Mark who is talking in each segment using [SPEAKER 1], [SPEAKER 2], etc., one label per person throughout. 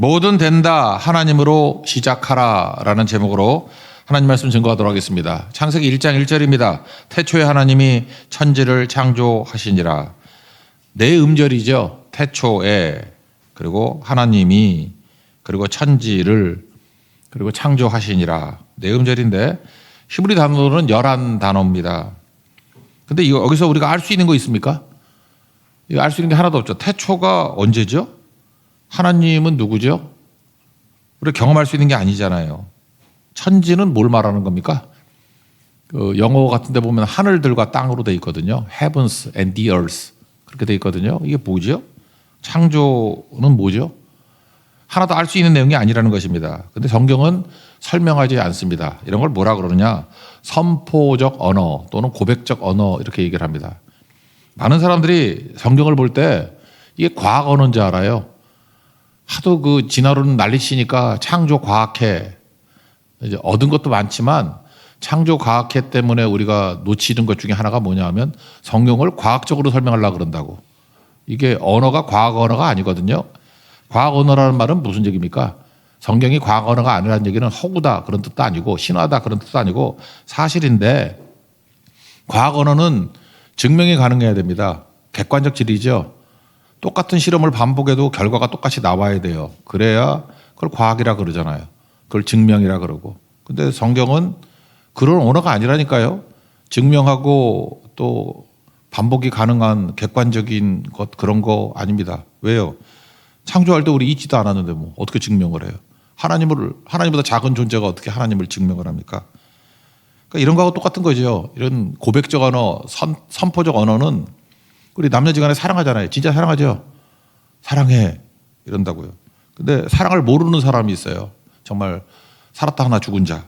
[SPEAKER 1] 뭐든 된다 하나님으로 시작하라 라는 제목으로 하나님 말씀 증거하도록 하겠습니다. 창세기 1장 1절입니다. 태초에 하나님이 천지를 창조하시니라. 네 음절이죠. 태초에 그리고 하나님이 그리고 천지를 그리고 창조하시니라. 네 음절인데 히브리 단어는 11 단어입니다. 근데 이거 여기서 우리가 알 수 있는 거 있습니까? 알 수 있는 게 하나도 없죠. 태초가 언제죠? 하나님은 누구죠? 우리가 경험할 수 있는 게 아니잖아요. 천지는 뭘 말하는 겁니까? 그 영어 같은 데 보면 하늘들과 땅으로 돼 있거든요. heavens and the earth. 그렇게 돼 있거든요. 이게 뭐죠? 창조는 뭐죠? 하나도 알 수 있는 내용이 아니라는 것입니다. 근데 성경은 설명하지 않습니다. 이런 걸 뭐라 그러느냐? 선포적 언어 또는 고백적 언어 이렇게 얘기를 합니다. 많은 사람들이 성경을 볼 때 이게 과학 언어인 줄 알아요. 하도 그 진화론 난리치니까 창조 과학회 이제 얻은 것도 많지만 창조 과학회 때문에 우리가 놓치는 것 중에 하나가 뭐냐 하면 성경을 과학적으로 설명하려고 그런다고. 이게 언어가 과학 언어가 아니거든요. 과학 언어라는 말은 무슨 얘기입니까? 성경이 과학 언어가 아니라는 얘기는 허구다 그런 뜻도 아니고 신화다 그런 뜻도 아니고 사실인데 과학 언어는 증명이 가능해야 됩니다. 객관적 진리죠. 똑같은 실험을 반복해도 결과가 똑같이 나와야 돼요. 그래야 그걸 과학이라 그러잖아요. 그걸 증명이라 그러고. 근데 성경은 그런 언어가 아니라니까요. 증명하고 또 반복이 가능한 객관적인 것 그런 거 아닙니다. 왜요? 창조할 때 우리 있지도 않았는데 뭐 어떻게 증명을 해요? 하나님을 하나님보다 작은 존재가 어떻게 하나님을 증명을 합니까? 그러니까 이런 거하고 똑같은 거죠. 이런 고백적 언어, 선, 선포적 언어는 우리 남녀지간에 사랑하잖아요. 진짜 사랑하죠. 사랑해 이런다고요. 근데 사랑을 모르는 사람이 있어요. 정말 살았다 하나 죽은 자.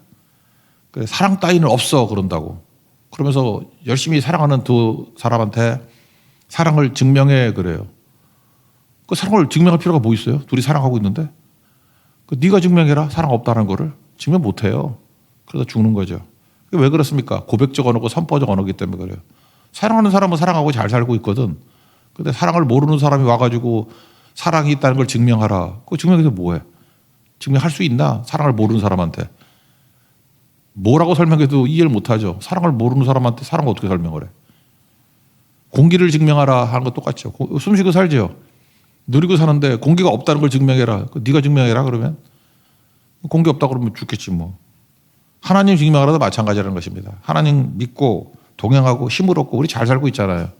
[SPEAKER 1] 그 사랑 따위는 없어 그런다고. 그러면서 열심히 사랑하는 두 사람한테 사랑을 증명해 그래요. 그 사랑을 증명할 필요가 뭐 있어요? 둘이 사랑하고 있는데. 그 네가 증명해라. 사랑 없다는 거를 증명 못 해요. 그러다 죽는 거죠. 왜 그렇습니까? 고백적 언어고 선포적 언어기 때문에 그래요. 사랑하는 사람은 사랑하고 잘 살고 있거든. 근데 사랑을 모르는 사람이 와가지고 사랑이 있다는 걸 증명하라. 그거 증명해서 뭐해? 증명할 수 있나? 사랑을 모르는 사람한테. 뭐라고 설명해도 이해를 못하죠. 사랑을 모르는 사람한테 사랑을 어떻게 설명을 해? 공기를 증명하라 하는 거 똑같죠. 숨 쉬고 살죠. 누리고 사는데 공기가 없다는 걸 증명해라. 네가 증명해라 그러면 공기 없다 그러면 죽겠지 뭐. 하나님 증명하라도 마찬가지라는 것입니다. 하나님 믿고 동행하고 힘을 얻고 우리 잘 살고 있잖아요.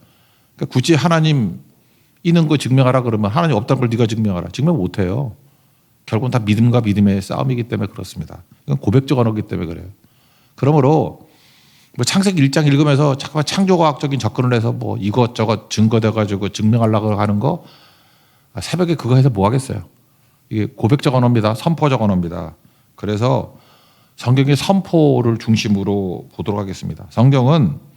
[SPEAKER 1] 그러니까 굳이 하나님 있는 거 증명하라 그러면 하나님 없다는 걸 네가 증명하라. 증명 못 해요. 결국은 다 믿음과 믿음의 싸움이기 때문에 그렇습니다. 이건 고백적 언어기 때문에 그래요. 그러므로 뭐 창세기 1장 읽으면서 잠깐만 창조과학적인 접근을 해서 뭐 이것저것 증거돼 가지고 증명하려고 하는 거 아, 새벽에 그거 해서 뭐 하겠어요. 이게 고백적 언어입니다. 선포적 언어입니다. 그래서 성경의 선포를 중심으로 보도록 하겠습니다. 성경은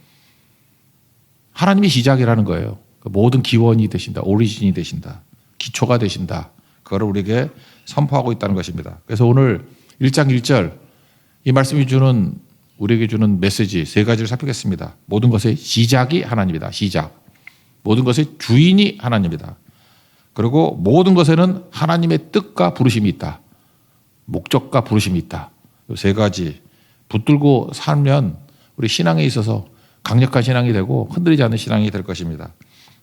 [SPEAKER 1] 하나님이 시작이라는 거예요. 그 모든 기원이 되신다. 오리진이 되신다. 기초가 되신다. 그거를 우리에게 선포하고 있다는 것입니다. 그래서 오늘 1장 1절 이 말씀이 주는 우리에게 주는 메시지 세 가지를 살피겠습니다. 모든 것의 시작이 하나님이다. 시작. 모든 것의 주인이 하나님이다. 그리고 모든 것에는 하나님의 뜻과 부르심이 있다. 목적과 부르심이 있다. 세 가지 붙들고 살면 우리 신앙에 있어서 강력한 신앙이 되고 흔들리지 않는 신앙이 될 것입니다.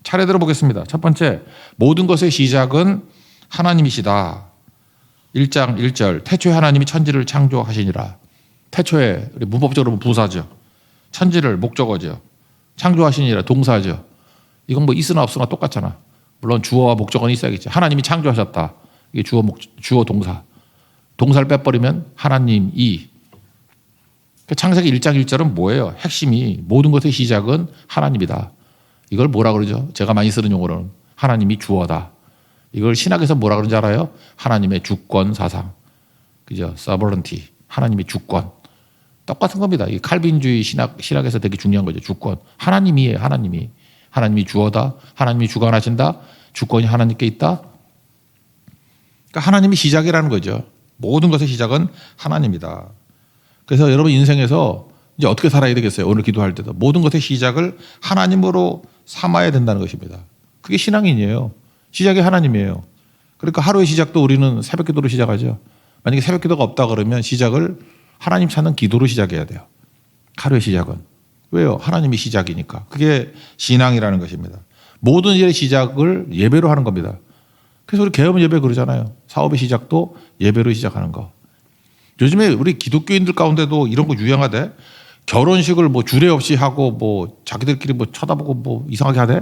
[SPEAKER 1] 차례대로 보겠습니다. 첫 번째, 모든 것의 시작은 하나님이시다. 1장 1절, 태초에 하나님이 천지를 창조하시니라. 태초에 문법적으로 부사죠. 천지를 목적어죠. 창조하시니라 동사죠. 이건 뭐 있으나 없으나 똑같잖아. 물론 주어와 목적어는 있어야겠지. 하나님이 창조하셨다. 이게 주어 목 주어 동사. 동사를 빼버리면 하나님이 그 창세기 1장 1절은 뭐예요? 핵심이 모든 것의 시작은 하나님이다. 이걸 뭐라 그러죠? 제가 많이 쓰는 용어로는 하나님이 주어다. 이걸 신학에서 뭐라 그러는지 알아요? 하나님의 주권 사상. 그죠? sovereignty. 하나님의 주권. 똑같은 겁니다. 이 칼빈주의 신학, 신학에서 되게 중요한 거죠. 주권. 하나님이에요. 하나님이. 하나님이 주어다. 하나님이 주관하신다. 주권이 하나님께 있다. 그러니까 하나님이 시작이라는 거죠. 모든 것의 시작은 하나님이다. 그래서 여러분 인생에서 이제 어떻게 살아야 되겠어요? 오늘 기도할 때도 모든 것의 시작을 하나님으로 삼아야 된다는 것입니다. 그게 신앙인이에요. 시작이 하나님이에요. 그러니까 하루의 시작도 우리는 새벽 기도로 시작하죠. 만약에 새벽 기도가 없다 그러면 시작을 하나님 찾는 기도로 시작해야 돼요. 하루의 시작은. 왜요? 하나님이 시작이니까. 그게 신앙이라는 것입니다. 모든 일의 시작을 예배로 하는 겁니다. 그래서 우리 개업 예배 그러잖아요. 사업의 시작도 예배로 시작하는 거. 요즘에 우리 기독교인들 가운데도 이런 거 유행하대. 결혼식을 뭐 주례 없이 하고 뭐 자기들끼리 뭐 쳐다보고 뭐 이상하게 하대.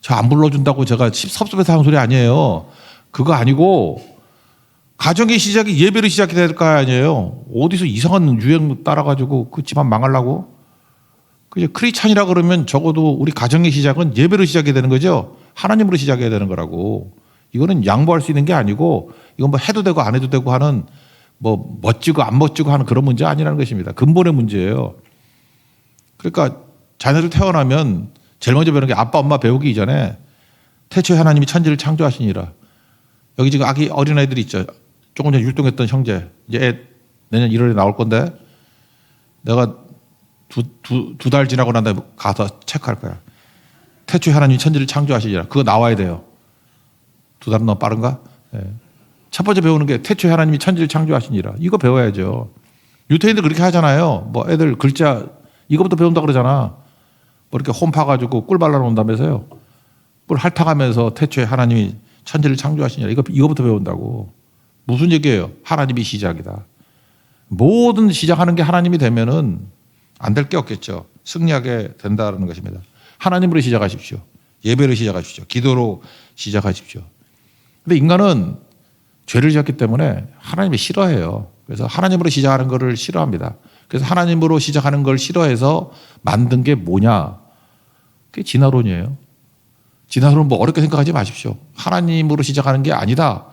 [SPEAKER 1] 저 안 불러준다고 제가 섭섭해서 하는 소리 아니에요. 그거 아니고 가정의 시작이 예배로 시작이 될 거 아니에요. 어디서 이상한 유행 따라가지고 그 집안 망하려고? 그죠? 크리스찬이라 그러면 적어도 우리 가정의 시작은 예배로 시작이 되는 거죠. 하나님으로 시작해야 되는 거라고. 이거는 양보할 수 있는 게 아니고 이건 뭐 해도 되고 안 해도 되고 하는 뭐 멋지고 안 멋지고 하는 그런 문제 아니라는 것입니다. 근본의 문제예요. 그러니까 자녀들 태어나면 제일 먼저 배우는 게 아빠 엄마 배우기 이전에 태초에 하나님이 천지를 창조하시니라. 여기 지금 아기 어린아이들이 있죠. 조금 전에 율동했던 형제. 이제 애 내년 1월에 나올 건데 내가 두, 두, 두 달 지나고 난 다음에 가서 체크할 거야. 태초에 하나님이 천지를 창조하시니라. 그거 나와야 돼요. 두 달은 너무 빠른가? 예. 첫 번째 배우는 게 태초에 하나님이 천지를 창조하시니라. 이거 배워야죠. 유태인들 그렇게 하잖아요. 뭐 애들 글자 이거부터 배운다 그러잖아. 뭐 이렇게 홈 파가지고 꿀 발라놓는다면서요. 꿀 핥아가면서 태초에 하나님이 천지를 창조하시니라. 이거, 이거부터 배운다고. 무슨 얘기예요? 하나님이 시작이다. 모든 시작하는 게 하나님이 되면은 안 될 게 없겠죠. 승리하게 된다는 것입니다. 하나님으로 시작하십시오. 예배로 시작하십시오. 기도로 시작하십시오. 근데 인간은 죄를 지었기 때문에 하나님이 싫어해요. 그래서 하나님으로 시작하는 것을 싫어합니다. 그래서 하나님으로 시작하는 걸 싫어해서 만든 게 뭐냐? 그게 진화론이에요. 진화론은 뭐 어렵게 생각하지 마십시오. 하나님으로 시작하는 게 아니다.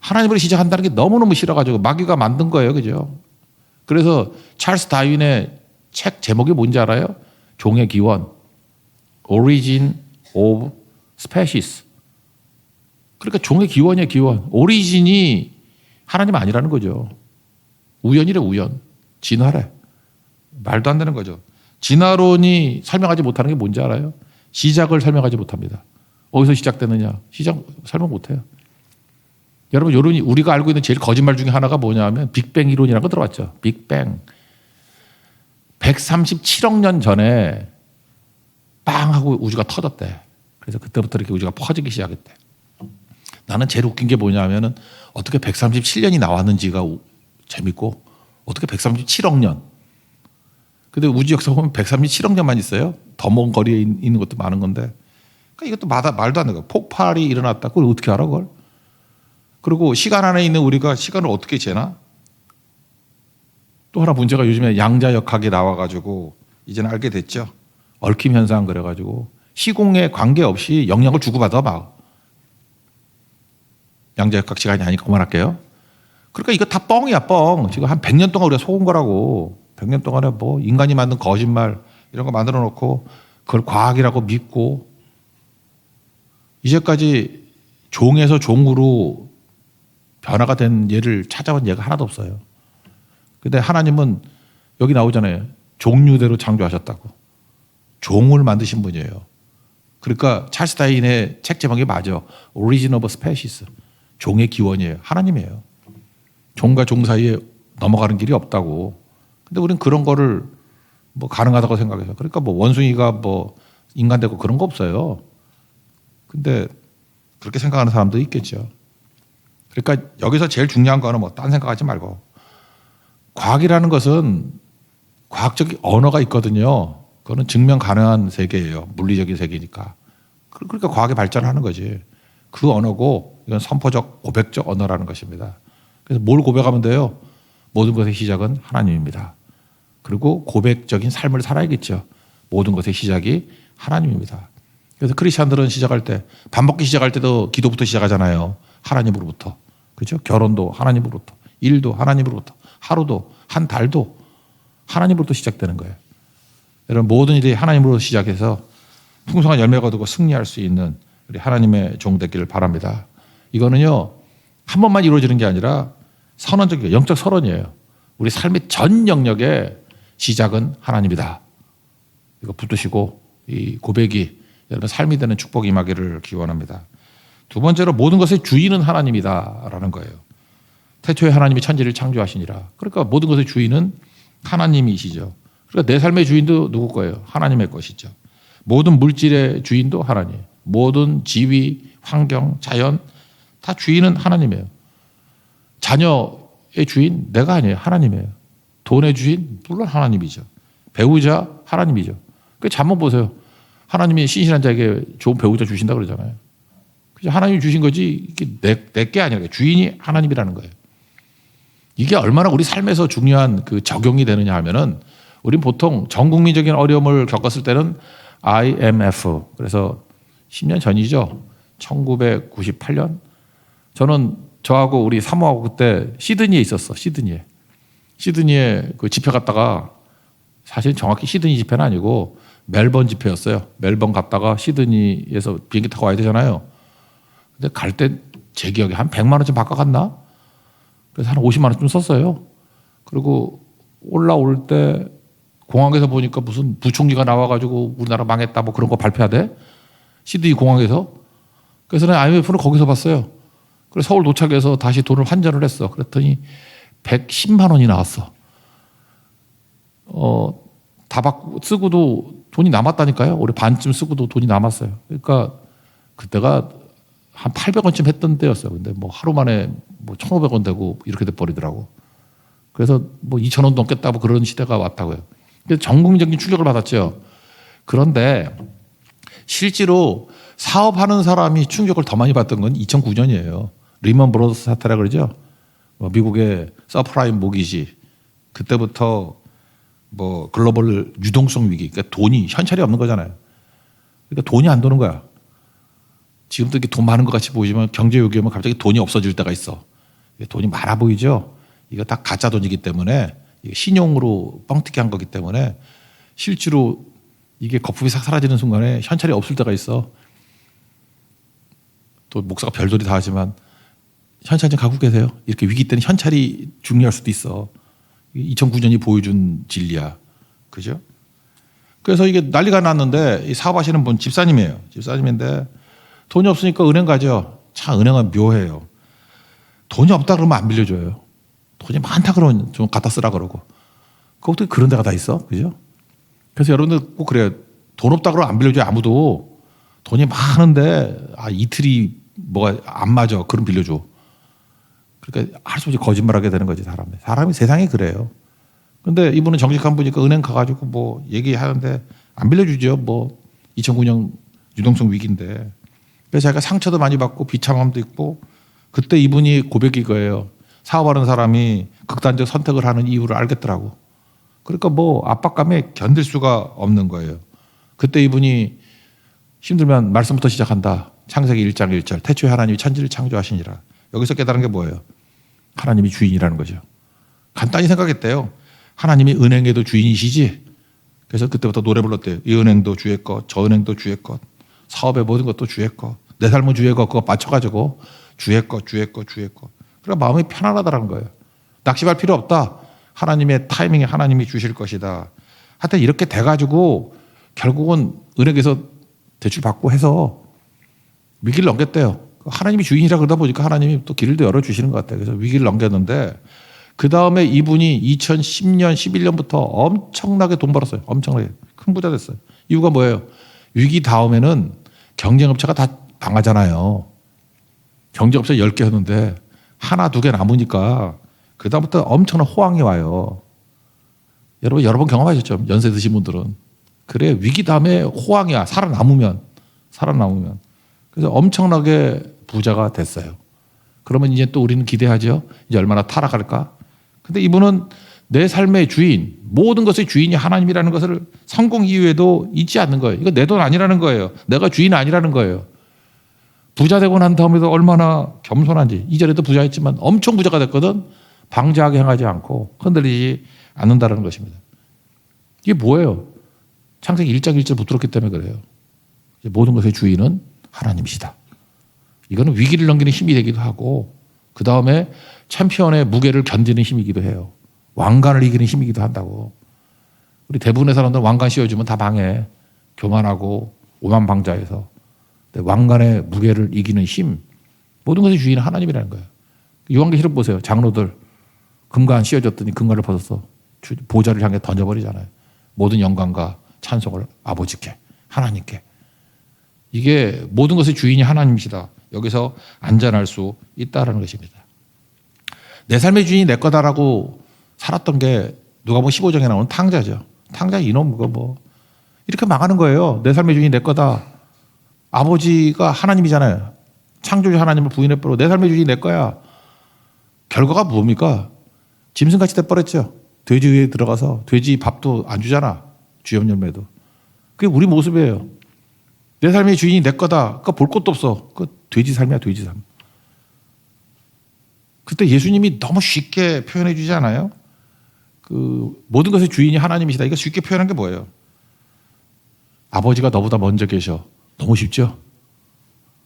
[SPEAKER 1] 하나님으로 시작한다는 게 너무너무 싫어가지고 마귀가 만든 거예요. 그죠? 그래서 찰스 다윈의 책 제목이 뭔지 알아요? 종의 기원. Origin of Species. 그러니까 종의 기원이에요, 기원. 오리진이 하나님 아니라는 거죠. 우연이래, 우연. 진화래. 말도 안 되는 거죠. 진화론이 설명하지 못하는 게 뭔지 알아요? 시작을 설명하지 못합니다. 어디서 시작되느냐? 시작 설명 못해요. 여러분, 여론이 우리가 알고 있는 제일 거짓말 중에 하나가 뭐냐 하면 빅뱅 이론이라는 거 들어봤죠. 빅뱅. 137억 년 전에 빵 하고 우주가 터졌대. 그래서 그때부터 이렇게 우주가 퍼지기 시작했대. 나는 제일 웃긴 게 뭐냐 하면은 어떻게 137년이 나왔는지가 우- 재밌고 어떻게 137억 년. 근데 우주 역사 보면 137억 년만 있어요. 더 먼 거리에 있- 있는 것도 많은 건데. 그러니까 이것도 마다, 말도 안 거야. 폭발이 일어났다. 그걸 어떻게 알아, 그걸? 그리고 시간 안에 있는 우리가 시간을 어떻게 재나? 또 하나 문제가 요즘에 양자역학이 나와가지고 이제는 알게 됐죠. 얽힘 현상 그래가지고 시공에 관계없이 영향을 주고받아 막. 양자역학 시간이 아니니까 그만할게요. 그러니까 이거 다 뻥이야, 뻥. 지금 한 100년 동안 우리가 속은 거라고. 100년 동안에 뭐 인간이 만든 거짓말 이런 거 만들어 놓고 그걸 과학이라고 믿고 이제까지 종에서 종으로 변화가 된 예를 찾아본 예가 하나도 없어요. 근데 하나님은 여기 나오잖아요. 종류대로 창조하셨다고. 종을 만드신 분이에요. 그러니까 찰스 다인의 책 제목이 맞아. Origin of Species. 종의 기원이에요. 하나님이에요. 종과 종 사이에 넘어가는 길이 없다고. 근데 우리는 그런 거를 뭐 가능하다고 생각해서. 그러니까 뭐 원숭이가 뭐 인간 되고 그런 거 없어요. 근데 그렇게 생각하는 사람도 있겠죠. 그러니까 여기서 제일 중요한 거는 뭐 딴 생각하지 말고 과학이라는 것은 과학적 언어가 있거든요. 그거는 증명 가능한 세계예요. 물리적인 세계니까. 그- 그러니까 과학이 발전하는 거지. 그 언어고 이건 선포적 고백적 언어라는 것입니다. 그래서 뭘 고백하면 돼요? 모든 것의 시작은 하나님입니다. 그리고 고백적인 삶을 살아야겠죠. 모든 것의 시작이 하나님입니다. 그래서 크리스천들은 시작할 때 밥 먹기 시작할 때도 기도부터 시작하잖아요. 하나님으로부터. 그죠? 결혼도 하나님으로부터. 일도 하나님으로부터. 하루도 한 달도 하나님으로부터 시작되는 거예요. 여러분 모든 일이 하나님으로 시작해서 풍성한 열매가 거두고 승리할 수 있는 우리 하나님의 종 되기를 바랍니다. 이거는요 한 번만 이루어지는 게 아니라 선언적이에요. 영적 선언이에요. 우리 삶의 전 영역의 시작은 하나님이다. 이거 붙드시고 이 고백이 여러분 삶이 되는 축복이 임하기를 기원합니다. 두 번째로 모든 것의 주인은 하나님이다라는 거예요. 태초에 하나님이 천지를 창조하시니라. 그러니까 모든 것의 주인은 하나님이시죠. 그러니까 내 삶의 주인도 누구 거예요? 하나님의 것이죠. 모든 물질의 주인도 하나님. 모든 지위, 환경, 자연 다 주인은 하나님이에요. 자녀의 주인 내가 아니에요. 하나님이에요. 돈의 주인 물론 하나님이죠. 배우자 하나님이죠. 그 잠만 보세요. 하나님이 신실한 자에게 좋은 배우자 주신다 그러잖아요. 하나님이 주신 거지 이게 내게 아니라 주인이 하나님이라는 거예요. 이게 얼마나 우리 삶에서 중요한 그 적용이 되느냐 하면은 우린 보통 전 국민적인 어려움을 겪었을 때는 IMF 그래서 10년 전이죠. 1998년 저는 저하고 우리 사모하고 그때 시드니에 있었어. 시드니에. 시드니에 그 집회 갔다가 사실 정확히 시드니 집회는 아니고 멜번 집회였어요. 멜번 갔다가 시드니에서 비행기 타고 와야 되잖아요. 근데 갈 때 제 기억에 한 100만 원쯤 바꿔 갔나? 그래서 한 50만 원쯤 썼어요. 그리고 올라올 때 공항에서 보니까 무슨 부총리가 나와가지고 우리나라 망했다 뭐 그런 거 발표하대. 시드니 공항에서. 그래서 는 IMF는 거기서 봤어요. 그래서 서울 도착해서 다시 돈을 환전을 했어. 그랬더니 110만 원이 나왔어. 어, 다 받고 쓰고도 돈이 남았다니까요. 올해 반쯤 쓰고도 돈이 남았어요. 그러니까 그때가 한 800원쯤 했던 때였어요. 근데 뭐 하루 만에 뭐 1,500원 되고 이렇게 돼 버리더라고. 그래서 뭐 2,000원 넘겠다고 그런 시대가 왔다고요. 그래서 전국적인 충격을 받았죠. 그런데 실제로 사업하는 사람이 충격을 더 많이 받던 건 2009년이에요. 리먼 브로더스 사태라 그러죠. 뭐 미국의 서프라임 모기지 그때부터 뭐 글로벌 유동성 위기, 그러니까 돈이 현찰이 없는 거잖아요. 그러니까 돈이 안 도는 거야. 지금도 이렇게 돈 많은 것 같이 보이지만 경제 위기면 갑자기 돈이 없어질 때가 있어. 돈이 많아 보이죠. 이거 다 가짜 돈이기 때문에 신용으로 뻥튀기 한 거기 때문에 실제로 이게 거품이 싹 사라지는 순간에 현찰이 없을 때가 있어. 또 목사가 별소리 다 하지만 현찰 좀 갖고 계세요. 이렇게 위기 때는 현찰이 중요할 수도 있어. 2009년이 보여준 진리야. 그죠? 그래서 이게 난리가 났는데 사업하시는 분 집사님이에요. 집사님인데 돈이 없으니까 은행 가죠. 참 은행은 묘해요. 돈이 없다 그러면 안 빌려줘요. 돈이 많다 그러면 좀 갖다 쓰라 그러고. 그것도 그런 데가 다 있어. 그죠? 그래서 여러분들 꼭 그래요. 돈 없다 그러면 안 빌려줘요. 아무도. 돈이 많은데, 아, 이틀이 뭐가 안 맞아. 그럼 빌려줘. 그러니까 할 수 없이 거짓말하게 되는 거지, 사람이. 사람이 세상에 그래요. 근데 이분은 정직한 분이니까 은행 가가지고 뭐 얘기하는데 안 빌려주죠. 뭐 2009년 유동성 위기인데. 그래서 자기가 상처도 많이 받고 비참함도 있고 그때 이분이 고백이 거예요. 사업하는 사람이 극단적 선택을 하는 이유를 알겠더라고. 그러니까 뭐 압박감에 견딜 수가 없는 거예요. 그때 이분이 힘들면 말씀부터 시작한다. 창세기 1장 1절. 태초에 하나님이 천지를 창조하시니라. 여기서 깨달은 게 뭐예요? 하나님이 주인이라는 거죠. 간단히 생각했대요. 하나님이 은행에도 주인이시지. 그래서 그때부터 노래 불렀대요. 이 은행도 주의 것, 저 은행도 주의 것, 사업의 모든 것도 주의 것, 내 삶은 주의 것, 그거 맞춰가지고 주의 것, 주의 것, 주의 것. 그래 마음이 편안하다라는 거예요. 낙심할 필요 없다. 하나님의 타이밍에 하나님이 주실 것이다. 하여튼 이렇게 돼가지고 결국은 은행에서 대출 받고 해서 위기를 넘겼대요. 하나님이 주인이라 그러다 보니까 하나님이 또 길을 열어주시는 것 같아요. 그래서 위기를 넘겼는데 그 다음에 이분이 2010년, 11년부터 엄청나게 돈 벌었어요. 엄청나게. 큰 부자 됐어요. 이유가 뭐예요? 위기 다음에는 경쟁업체가 다 망하잖아요. 경쟁업체 10개 했는데 하나, 두 개 남으니까 그다음부터 엄청난 호황이 와요. 여러분, 여러 번 경험하셨죠? 연세 드신 분들은. 그래, 위기 다음에 호황이야. 살아남으면. 살아남으면. 그래서 엄청나게 부자가 됐어요. 그러면 이제 또 우리는 기대하죠. 이제 얼마나 타락할까? 근데 이분은 내 삶의 주인, 모든 것의 주인이 하나님이라는 것을 성공 이후에도 잊지 않는 거예요. 이거 내 돈 아니라는 거예요. 내가 주인 아니라는 거예요. 부자 되고 난 다음에도 얼마나 겸손한지. 이전에도 부자였지만 엄청 부자가 됐거든. 방자하게 행하지 않고 흔들리지 않는다는 것입니다. 이게 뭐예요? 창세기 1장 1절 붙들었기 때문에 그래요. 모든 것의 주인은 하나님이시다. 이거는 위기를 넘기는 힘이 되기도 하고 그 다음에 챔피언의 무게를 견디는 힘이기도 해요. 왕관을 이기는 힘이기도 한다고. 우리 대부분의 사람들은 왕관 씌워주면 다 방해. 교만하고 오만방자해서. 왕관의 무게를 이기는 힘, 모든 것의 주인은 하나님이라는 거예요. 요한계시록 보세요. 장로들 금관 씌워졌더니 금관을 벗어서 주- 보좌를 향해 던져버리잖아요. 모든 영광과 찬송을 아버지께 하나님께 이게 모든 것의 주인이 하나님이시다. 여기서 안전할 수 있다라는 것입니다. 내 삶의 주인이 내 거다라고 살았던 게 누가 보면 15장에 나오는 탕자죠. 탕자 이놈 그거 뭐 이렇게 망하는 거예요. 내 삶의 주인이 내 거다. 아버지가 하나님이잖아요. 창조주 하나님을 부인해버리고 내 삶의 주인이 내 거야. 결과가 뭡니까? 짐승같이 돼버렸죠. 돼지 위에 들어가서 돼지 밥도 안 주잖아. 주염 열매도. 그게 우리 모습이에요. 내 삶의 주인이 내 거다. 그거 볼 것도 없어. 그 돼지 삶이야, 돼지 삶. 그때 예수님이 너무 쉽게 표현해 주지 않아요? 그 모든 것의 주인이 하나님이시다. 이거 쉽게 표현한 게 뭐예요? 아버지가 너보다 먼저 계셔. 너무 쉽죠?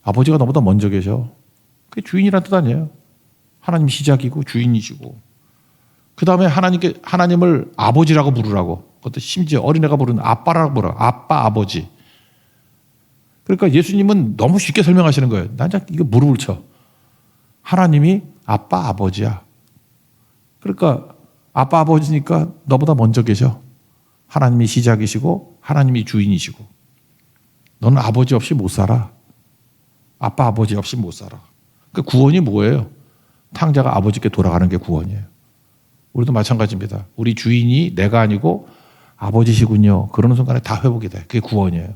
[SPEAKER 1] 아버지가 너보다 먼저 계셔. 그게 주인이란 뜻 아니에요? 하나님 시작이고 주인이시고. 그 다음에 하나님께, 하나님을 아버지라고 부르라고. 그것도 심지어 어린애가 부르는 아빠라고 부르라. 아빠, 아버지. 그러니까 예수님은 너무 쉽게 설명하시는 거예요. 난 이거 무릎을 쳐. 하나님이 아빠, 아버지야. 그러니까 아빠, 아버지니까 너보다 먼저 계셔. 하나님이 시작이시고 하나님이 주인이시고. 너는 아버지 없이 못 살아. 아빠, 아버지 없이 못 살아. 그 구원이 뭐예요? 탕자가 아버지께 돌아가는 게 구원이에요. 우리도 마찬가지입니다. 우리 주인이 내가 아니고 아버지시군요. 그러는 순간에 다 회복이 돼. 그게 구원이에요.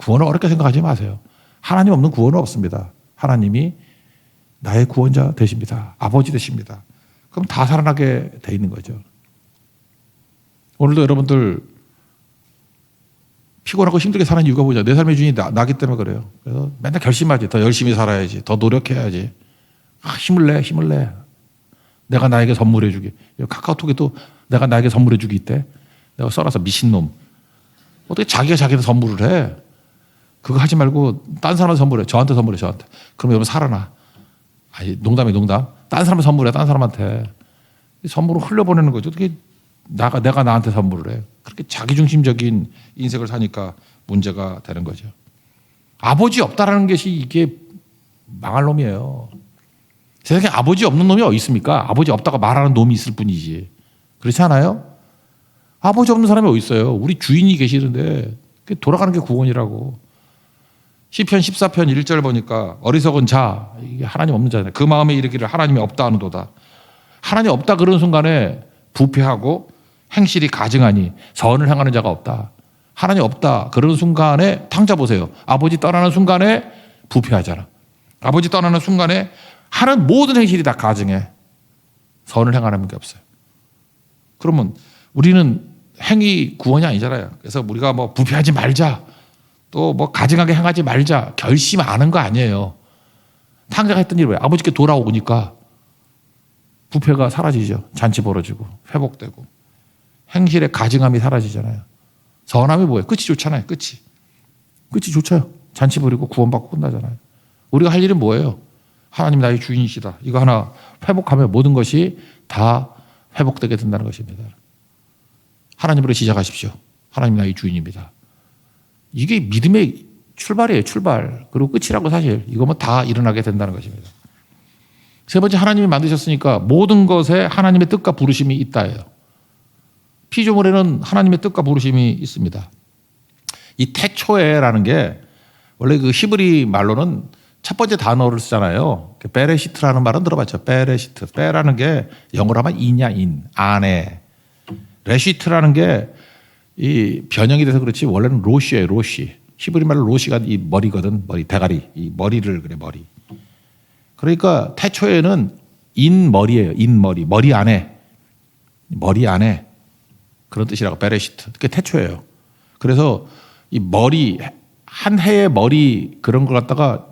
[SPEAKER 1] 구원을 어렵게 생각하지 마세요. 하나님 없는 구원은 없습니다. 하나님이 나의 구원자 되십니다. 아버지 되십니다. 그럼 다 살아나게 돼 있는 거죠. 오늘도 여러분들 피곤하고 힘들게 사는 이유가 뭐죠? 내 삶의 주인이 나, 나기 때문에 그래요. 그래서 맨날 결심하지. 더 열심히 살아야지. 더 노력해야지. 아, 힘을 내, 힘을 내. 내가 나에게 선물해 주기. 카카오톡에도 내가 나에게 선물해 주기 있대. 내가 써놔서 미친놈. 어떻게 자기가 자기한테 선물을 해? 그거 하지 말고 딴 사람한테 선물해. 저한테 선물해, 저한테. 그럼 여러분 살아나. 아니, 농담이 농담. 딴 사람한테 선물해, 딴 사람한테. 이 선물을 흘려보내는 거죠. 어떻게 나가, 내가 나한테 선물을 해. 그렇게 자기중심적인 인생을 사니까 문제가 되는 거죠. 아버지 없다라는 것이 이게 망할 놈이에요. 세상에 아버지 없는 놈이 어디 있습니까? 아버지 없다가 말하는 놈이 있을 뿐이지. 그렇지 않아요? 아버지 없는 사람이 어디 있어요? 우리 주인이 계시는데 돌아가는 게 구원이라고. 시편 14편 1절 보니까 어리석은 자 이게 하나님 없는 자잖아요. 그 마음에 이르기를 하나님이 없다 하는도다. 하나님 없다 그런 순간에 부패하고 행실이 가증하니 선을 행하는 자가 없다. 하나님 없다 그런 순간에 탕자 보세요. 아버지 떠나는 순간에 부패하잖아. 아버지 떠나는 순간에 하는 모든 행실이 다 가증해. 선을 행하는 게 없어요. 그러면 우리는 행위 구원이 아니잖아요. 그래서 우리가 뭐 부패하지 말자. 또 뭐 가증하게 행하지 말자. 결심 안 한 거 아니에요. 탕자가 했던 일이? 아버지께 돌아오니까 부패가 사라지죠. 잔치 벌어지고 회복되고 행실의 가증함이 사라지잖아요. 선함이 뭐예요? 끝이 좋잖아요. 끝이. 끝이 좋죠. 잔치 벌이고 구원받고 끝나잖아요. 우리가 할 일은 뭐예요? 하나님 나의 주인이시다. 이거 하나 회복하면 모든 것이 다 회복되게 된다는 것입니다. 하나님으로 시작하십시오. 하나님 나의 주인입니다. 이게 믿음의 출발이에요. 출발. 그리고 끝이라고 사실 이거면 다 일어나게 된다는 것입니다. 세 번째 하나님이 만드셨으니까 모든 것에 하나님의 뜻과 부르심이 있다예요. 피조물에는 하나님의 뜻과 부르심이 있습니다. 이 태초에라는 게 원래 그 히브리 말로는 첫 번째 단어를 쓰잖아요. 베레시트라는 말은 들어봤죠. 베레시트. 베라는 게 영어로 하면 인야 인 안에. 레시트라는 게 이 변형이 돼서 그렇지 원래는 로시예요. 로시. 히브리 말로 로시가 이 머리거든. 머리 대가리. 이 머리를 그래 머리. 그러니까 태초에는 인 머리예요. 인 머리. 머리 안에. 머리 안에 그런 뜻이라고 베레시트. 그게 태초예요. 그래서 이 머리 한 해의 머리 그런 걸 갖다가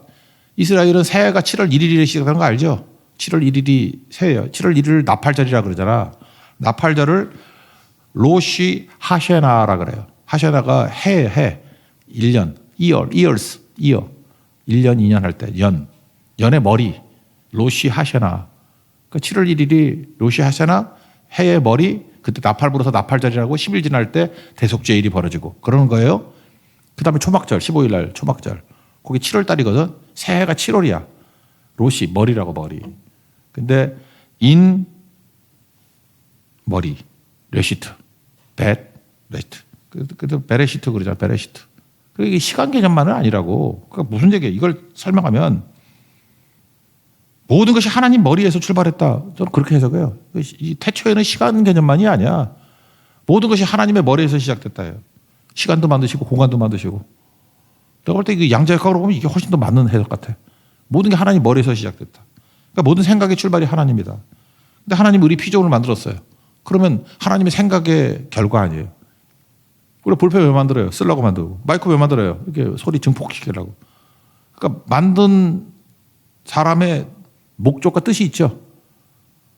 [SPEAKER 1] 이스라엘은 새해가 7월 1일에 시작하는 거 알죠? 7월 1일이 새해예요. 7월 1일을 나팔절이라 그러잖아. 나팔절을 로시 하셰나라 그래요. 하셰나가 해, 해. 1년, 2월, years, year. 1년, 2년 할 때, 연. 연의 머리. 로시 하셰나. 그 7월 1일이 로시 하셰나, 해의 머리, 그때 나팔 불어서 나팔절이라고 10일 지날 때 대속죄일이 벌어지고 그러는 거예요. 그 다음에 초막절, 15일 날 초막절. 거기 7월 달이거든. 새해가 7월이야. 로시 머리라고 머리. 근데 인 머리 레시트 벳 레시트. 그래도 베레시트 그러잖아. 베레시트. 그게 시간 개념만은 아니라고. 그러니까 무슨 얘기야? 이걸 설명하면 모든 것이 하나님 머리에서 출발했다. 저는 그렇게 해석해요. 이 태초에는 시간 개념만이 아니야. 모든 것이 하나님의 머리에서 시작됐다요. 시간도 만드시고 공간도 만드시고. 내가 볼 때 이 양자역학으로 보면 이게 훨씬 더 맞는 해석 같아. 모든 게 하나님 머리에서 시작됐다. 그러니까 모든 생각의 출발이 하나님이다. 근데 하나님 우리 피조물을 만들었어요. 그러면 하나님의 생각의 결과 아니에요. 우리 볼펜 왜 만들어요? 쓰려고 만들고. 마이크 왜 만들어요? 이렇게 소리 증폭시키려고. 그러니까 만든 사람의 목적과 뜻이 있죠.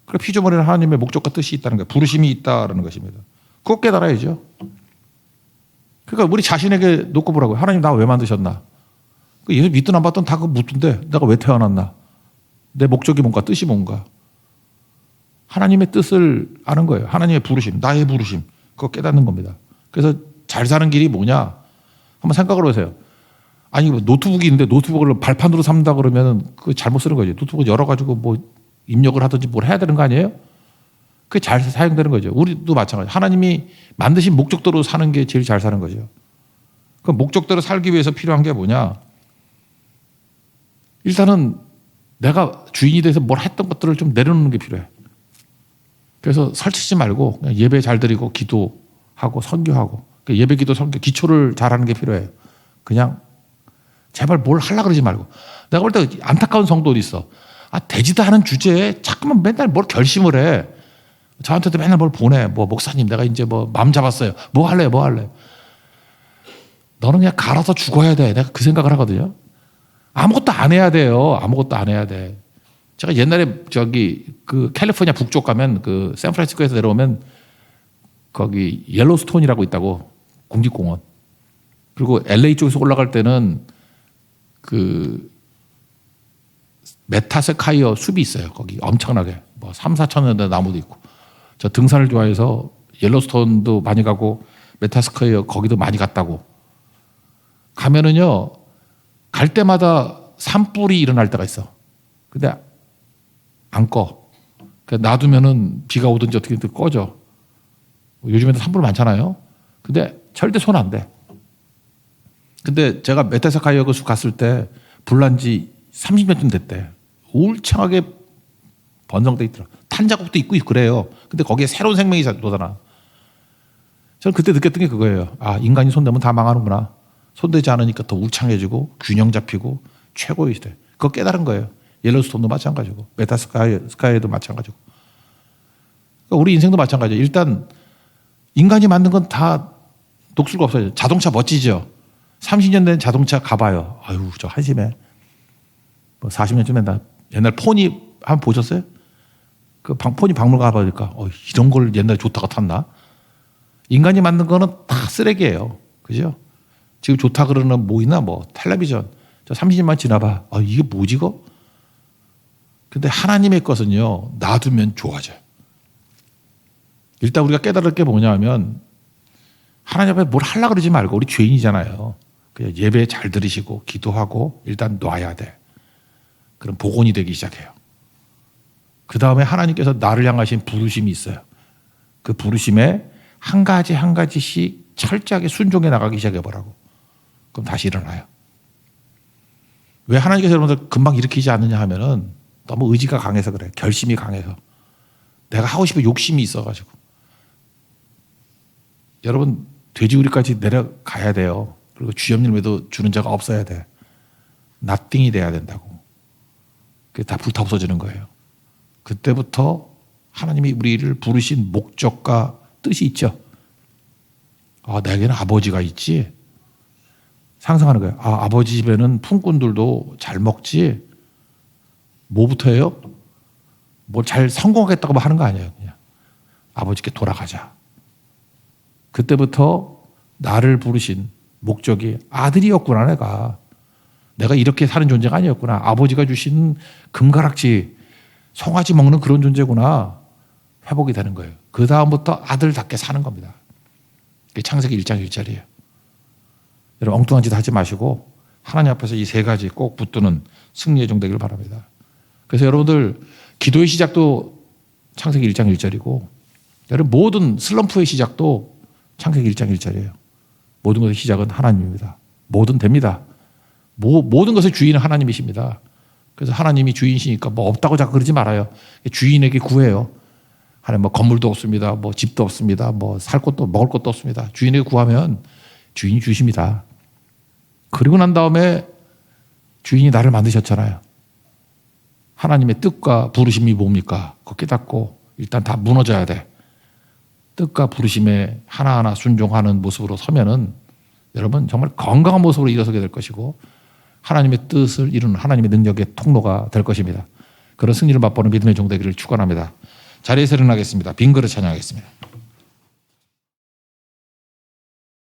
[SPEAKER 1] 그러니까 피조물에는 하나님의 목적과 뜻이 있다는 거예요. 부르심이 있다라는 것입니다. 그거 깨달아야죠. 그러니까 우리 자신에게 놓고 보라고요. 하나님 나 왜 만드셨나? 그 예수 믿든 안 받든 다그 묻던데 내가 왜 태어났나? 내 목적이 뭔가 뜻이 뭔가? 하나님의 뜻을 아는 거예요. 하나님의 부르심, 나의 부르심. 그거 깨닫는 겁니다. 그래서 잘 사는 길이 뭐냐? 한번 생각을 해보세요. 아니 뭐 노트북이 있는데 노트북을 발판으로 삼다 그러면 그 잘못 쓰는 거지. 노트북 열어가지고 뭐 입력을 하든지 뭘 해야 되는 거 아니에요? 그게 잘 사용되는 거죠. 우리도 마찬가지. 하나님이 만드신 목적대로 사는 게 제일 잘 사는 거죠. 그 목적대로 살기 위해서 필요한 게 뭐냐? 일단은 내가 주인이 돼서 뭘 했던 것들을 좀 내려놓는 게 필요해. 그래서 설치지 말고 예배 잘 드리고 기도하고 선교하고 그 예배 기도 선교 기초를 잘하는 게 필요해요. 그냥 제발 뭘 하려 그러지 말고 내가 볼 때 안타까운 성도도 있어. 아 되지도 않은 주제에 자꾸만 맨날 뭘 결심을 해. 저한테도 맨날 뭘 보내. 뭐 목사님 내가 이제 뭐 마음 잡았어요. 뭐 할래? 뭐 할래? 너는 그냥 갈아서 죽어야 돼. 내가 그 생각을 하거든요. 아무것도 안 해야 돼요. 아무것도 안 해야 돼. 제가 옛날에 저기 그 캘리포니아 북쪽 가면 그 샌프란시스코에서 내려오면 거기 옐로스톤이라고 있다고 국립공원. 그리고 LA 쪽에서 올라갈 때는 그 메타세카이어 숲이 있어요. 거기 엄청나게 뭐 3, 4천 년대 나무도 있고. 저 등산을 좋아해서 옐로스톤도 많이 가고 메타스카이어 거기도 많이 갔다고. 가면은요. 갈 때마다 산불이 일어날 때가 있어. 근데 안 꺼. 놔두면은 비가 오든지 어떻게든 꺼져. 요즘에도 산불 많잖아요. 근데 절대 손 안 대. 근데 제가 메타사카이어 그숲 갔을 때 불난 지 30년쯤 됐대. 울창하게 번성돼 있더라. 탄 자국도 있고 그래요. 근데 거기에 새로운 생명이 돋아나. 저는 그때 느꼈던 게 그거예요. 아, 인간이 손대면 다 망하는구나. 손대지 않으니까 더 울창해지고 균형 잡히고 최고의 시대. 그거 깨달은 거예요. 옐로스톤도 마찬가지고 메타스카이도 마찬가지고. 그러니까 우리 인생도 마찬가지예요. 일단 인간이 만든 건다 녹슬가 없어요. 자동차 멋지죠. 30년 된 자동차 가봐요. 아유, 저 한심해. 뭐 40년쯤 된다. 옛날 폰이 한번 보셨어요? 그 폰이 박물관 가보니까 어, 이런 걸 옛날에 좋다가 탔나? 인간이 만든 거는 다 쓰레기예요. 그죠? 지금 좋다 그러는 뭐 있나 뭐 텔레비전. 저 30년만 지나봐. 아, 이게 뭐지 거? 근데 하나님의 것은요. 놔두면 좋아져요. 일단 우리가 깨달을 게 뭐냐면 하나님 앞에 뭘 하려고 그러지 말고 우리 죄인이잖아요. 그냥 예배 잘 들으시고 기도하고 일단 놔야 돼. 그럼 복원이 되기 시작해요. 그 다음에 하나님께서 나를 향하신 부르심이 있어요. 그 부르심에 한 가지 한 가지씩 철저하게 순종해 나가기 시작해 보라고. 그럼 다시 일어나요. 왜 하나님께서 여러분들 금방 일으키지 않느냐 하면은 너무 의지가 강해서 그래. 결심이 강해서. 내가 하고 싶은 욕심이 있어가지고. 여러분, 돼지우리까지 내려가야 돼요. 그리고 주염님에도 주는 자가 없어야 돼. 나띵이 돼야 된다고. 그게 다 불타 없어지는 거예요. 그때부터 하나님이 우리를 부르신 목적과 뜻이 있죠. 아, 내게는 아버지가 있지. 상상하는 거예요. 아, 아버지 집에는 품꾼들도 잘 먹지. 뭐부터 해요? 뭘 잘 성공하겠다고 하는 거 아니에요. 그냥 아버지께 돌아가자. 그때부터 나를 부르신 목적이 아들이었구나, 내가. 내가 이렇게 사는 존재가 아니었구나. 아버지가 주신 금가락지, 송아지 먹는 그런 존재구나. 회복이 되는 거예요. 그 다음부터 아들답게 사는 겁니다. 창세기 1장 1절이에요. 여러분, 엉뚱한 짓 하지 마시고, 하나님 앞에서 이 세 가지 꼭 붙드는 승리의 종 되기를 바랍니다. 그래서 여러분들 기도의 시작도 창세기 1장 1절이고 여러분 모든 슬럼프의 시작도 창세기 1장 1절이에요. 모든 것의 시작은 하나님입니다. 뭐든 됩니다. 모, 모든 것의 주인은 하나님이십니다. 그래서 하나님이 주인이시니까 뭐 없다고 자꾸 그러지 말아요. 주인에게 구해요. 하나님 뭐 건물도 없습니다. 뭐 집도 없습니다. 뭐 살 것도 먹을 것도 없습니다. 주인에게 구하면 주인이 주십니다. 그리고 난 다음에 주인이 나를 만드셨잖아요. 하나님의 뜻과 부르심이 뭡니까? 그거 깨닫고 일단 다 무너져야 돼. 뜻과 부르심에 하나하나 순종하는 모습으로 서면은 여러분 정말 건강한 모습으로 일어서게 될 것이고 하나님의 뜻을 이루는 하나님의 능력의 통로가 될 것입니다. 그런 승리를 맛보는 믿음의 종되기를 축원합니다. 자리에서 일어나겠습니다. 빈 그릇 찬양하겠습니다.